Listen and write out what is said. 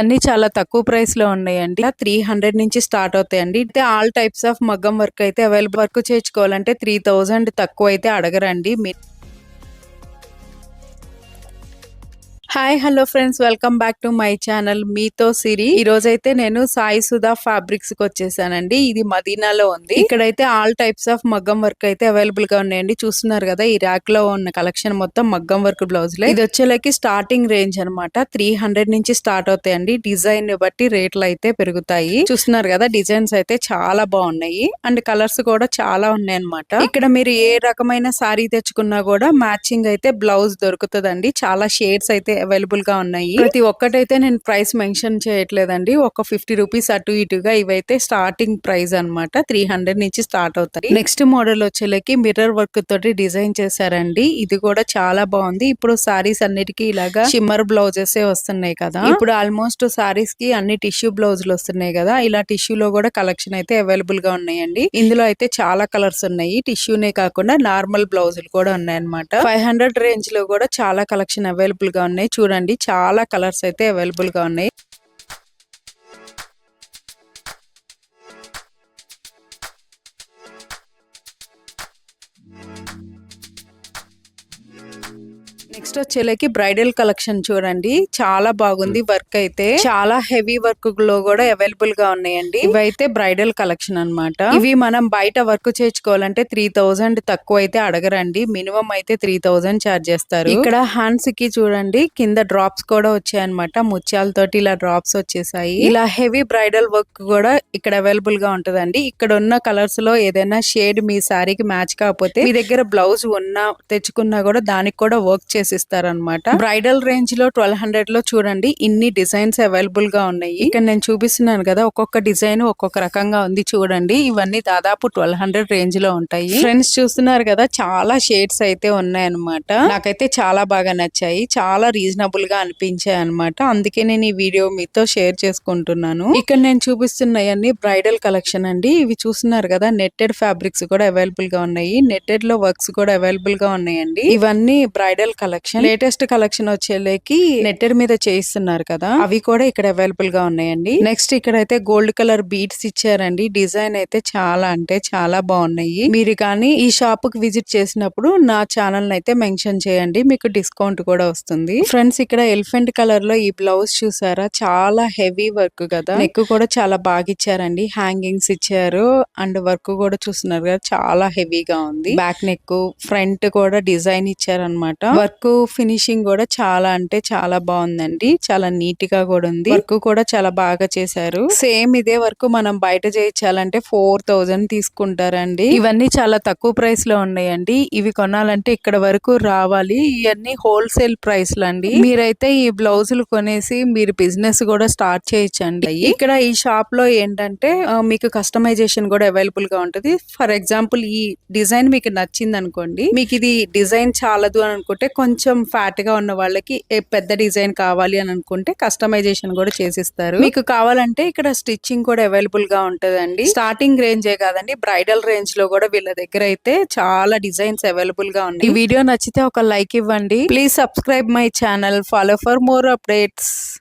అన్ని చాలా తక్కువ ప్రైస్లో ఉన్నాయండి. త్రీ హండ్రెడ్ నుంచి స్టార్ట్ అవుతాయండి. అయితే ఆల్ టైప్స్ ఆఫ్ మగ్గం వర్క్ అయితే అవైలబుల్ వర్క్ చేర్చుకోవాలంటే త్రీ థౌజండ్ తక్కువ అయితే అడగరండి. మీ hi hello friends welcome back to my channel మీతో సిరి ఈ రోజైతే నేను సాయి సుధా ఫ్యాబ్రిక్స్కి వచ్చేసానండి. ఇది మదీనాలో ఉంది. ఇక్కడైతే ఆల్ టైప్స్ ఆఫ్ మగ్గం వర్క్ అయితే అవైలబుల్గా ఉన్నాయండి. చూస్తున్నారు కదా ఈ ర్యాక్లో ఉన్న కలెక్షన్ మొత్తం మగ్గం వర్క్ బ్లౌజ్ ఇది వచ్చేలకి స్టార్టింగ్ రేంజ్ అనమాట త్రీ హండ్రెడ్ నుంచి స్టార్ట్ అవుతాయండి. డిజైన్ బట్టి రేట్లు అయితే పెరుగుతాయి. చూస్తున్నారు కదా డిజైన్స్ అయితే చాలా బాగున్నాయి. అండ్ కలర్స్ కూడా చాలా ఉన్నాయి అనమాట ఇక్కడ మీరు ఏ రకమైన సారీ తెచ్చుకున్నా కూడా మ్యాచింగ్ అయితే బ్లౌజ్ దొరుకుతుందండి. చాలా షేడ్స్ అయితే అవైలబుల్గా ఉన్నాయి. ప్రతి ఒక్కటైతే నేను ప్రైస్ మెన్షన్ చేయట్లేదండి. ఒక ఫిఫ్టీ రూపీస్ అటు ఇటుగా ఇవైతే స్టార్టింగ్ ప్రైస్ అన్నమాట. త్రీ హండ్రెడ్ నుంచి స్టార్ట్ అవుతాయి. నెక్స్ట్ మోడల్ వచ్చేలకి మిర్రర్ వర్క్ తోటి డిజైన్ చేశారండి. ఇది కూడా చాలా బాగుంది. ఇప్పుడు సారీస్ అన్నిటికీ ఇలాగా షిమ్మర్ బ్లౌజెస్ వస్తున్నాయి కదా. ఇప్పుడు ఆల్మోస్ట్ సారీస్కి అన్ని టిష్యూ బ్లౌజులు వస్తున్నాయి కదా. ఇలా టిష్యూ లో కూడా కలెక్షన్ అయితే అవైలబుల్గా ఉన్నాయండి. ఇందులో అయితే చాలా కలర్స్ ఉన్నాయి. టిష్యూనే కాకుండా నార్మల్ బ్లౌజులు కూడా ఉన్నాయి అనమాట ఫైవ్ హండ్రెడ్ రేంజ్లో కూడా చాలా కలెక్షన్ అవైలబుల్గా ఉన్నాయి. చూడండి. చాలా కలర్స్ అయితే అవైలబుల్గా ఉన్నాయి. నెక్స్ట్ వచ్చేలకి బ్రైడల్ కలెక్షన్ చూడండి. చాలా బాగుంది వర్క్ అయితే. చాలా హెవీ వర్క్లో కూడా అవైలబుల్గా ఉన్నాయండి. ఇవైతే బ్రైడల్ కలెక్షన్ అన్నమాట. ఇవి మనం బయట వర్క్ చేయించుకోవాలంటే త్రీ థౌజండ్ తక్కువ అయితే అడగరండి. మినిమం అయితే త్రీ థౌజండ్ చార్జ్ చేస్తారు. ఇక్కడ హ్యాండ్స్కి చూడండి. కింద డ్రాప్స్ కూడా వచ్చాయన్నమాట ముత్యాలతోటి ఇలా డ్రాప్స్ వచ్చేసాయి. ఇలా హెవీ బ్రైడల్ వర్క్ కూడా ఇక్కడ అవైలబుల్గా ఉంటదండి. ఇక్కడ ఉన్న కలర్స్లో ఏదైనా షేడ్ మీ శారీకి మ్యాచ్ కాకపోతే మీ దగ్గర బ్లౌజ్ ఉన్నా తెచ్చుకున్నా కూడా దానికి కూడా వర్క్ చేసిస్తారనమాట బ్రైడల్ రేంజ్లో ట్వెల్వ్ హండ్రెడ్లో చూడండి ఇన్ని డిజైన్స్ అవైలబుల్గా ఉన్నాయి. ఇక్కడ నేను చూపిస్తున్నాను కదా ఒక్కొక్క డిజైన్ ఒక్కొక్క రకంగా ఉంది చూడండి. ఇవన్నీ దాదాపు ట్వెల్వ్ హండ్రెడ్ రేంజ్లో ఉంటాయి. ఫ్రెండ్స్ చూస్తున్నారు కదా చాలా షేడ్స్ అయితే ఉన్నాయన్నమాట. నాకైతే చాలా బాగా నచ్చాయి. చాలా రీజనబుల్గా అనిపించాయి అనమాట అందుకే నేను ఈ వీడియో మీతో షేర్ చేసుకుంటున్నాను. ఇక్కడ నేను చూపిస్తున్నాయన్ని బ్రైడల్ కలెక్షన్ అండి. ఇవి చూస్తున్నారు కదా నెట్టెడ్ ఫ్యాబ్రిక్స్ కూడా అవైలబుల్గా ఉన్నాయి. నెట్టెడ్లో వర్క్స్ కూడా అవైలబుల్గా ఉన్నాయండి. ఇవన్నీ బ్రైడల్ కలెక్షన్ లేటెస్ట్ కలెక్షన్ వచ్చేలేకి నెట్టెడ్ మీద చేయిస్తున్నారు కదా. అవి కూడా ఇక్కడ అవైలబుల్గా ఉన్నాయండి. నెక్స్ట్ ఇక్కడ అయితే గోల్డ్ కలర్ బీడ్స్ ఇచ్చారండి. డిజైన్ అయితే చాలా అంటే చాలా బాగున్నాయి. మీరు కానీ ఈ షాప్కి విజిట్ చేసినప్పుడు నా ఛానల్ అయితే మెన్షన్ చేయండి. మీకు డిస్కౌంట్ కూడా వస్తుంది. ఫ్రెండ్స్ ఇక్కడ ఎలిఫెంట్ కలర్లో ఈ బ్లౌజ్ చూసారా? చాలా హెవీ వర్క్ కదా. నెక్ కూడా చాలా బాగా ఇచ్చారండి. హ్యాంగింగ్స్ ఇచ్చారు. అండ్ వర్క్ కూడా చూస్తున్నారు కదా చాలా హెవీగా ఉంది. బ్యాక్ నెక్ ఫ్రంట్ కూడా డిజైన్ ఇచ్చారనమాట వర్క్ ఫినిషింగ్ కూడా చాలా అంటే చాలా బాగుందండి. చాలా నీట్గా కూడా ఉంది. వర్క్ కూడా చాలా బాగా చేశారు. సేమ్ ఇదే వర్క్ మనం బయట చేయించాలంటే ఫోర్ థౌజండ్ తీసుకుంటారండి. ఇవన్నీ చాలా తక్కువ ప్రైస్లో ఉన్నాయండి. ఇవి కొనాలంటే ఇక్కడ వరకు రావాలి. ఇవన్నీ హోల్సేల్ ప్రైస్ అండి మీరైతే ఈ బ్లౌజులు కొనేసి మీరు బిజినెస్ కూడా స్టార్ట్ చేయొచ్చండి ఇక్కడ ఈ షాప్లో ఏంటంటే మీకు కస్టమైజేషన్ కూడా అవైలబుల్గా ఉంటుంది. ఫర్ ఎగ్జాంపుల్ ఈ డిజైన్ మీకు నచ్చింది అనుకోండి మీకు ఇది డిజైన్ చాలదు అని అనుకుంటే కొంచెం ఫ్యాట్గా ఉన్న వాళ్ళకి పెద్ద డిజైన్ కావాలి అని అనుకుంటే కస్టమైజేషన్ కూడా చేసిస్తారు. మీకు కావాలంటే ఇక్కడ స్టిచ్చింగ్ కూడా అవైలబుల్గా ఉంటదండి. స్టార్టింగ్ రేంజే కాదండి బ్రైడల్ రేంజ్లో కూడా వీళ్ళ దగ్గర అయితే చాలా డిజైన్స్ అవైలబుల్గా ఉన్నాయి. ఈ వీడియో నచ్చితే ఒక లైక్ ఇవ్వండి. Please subscribe my channel. Follow for more updates.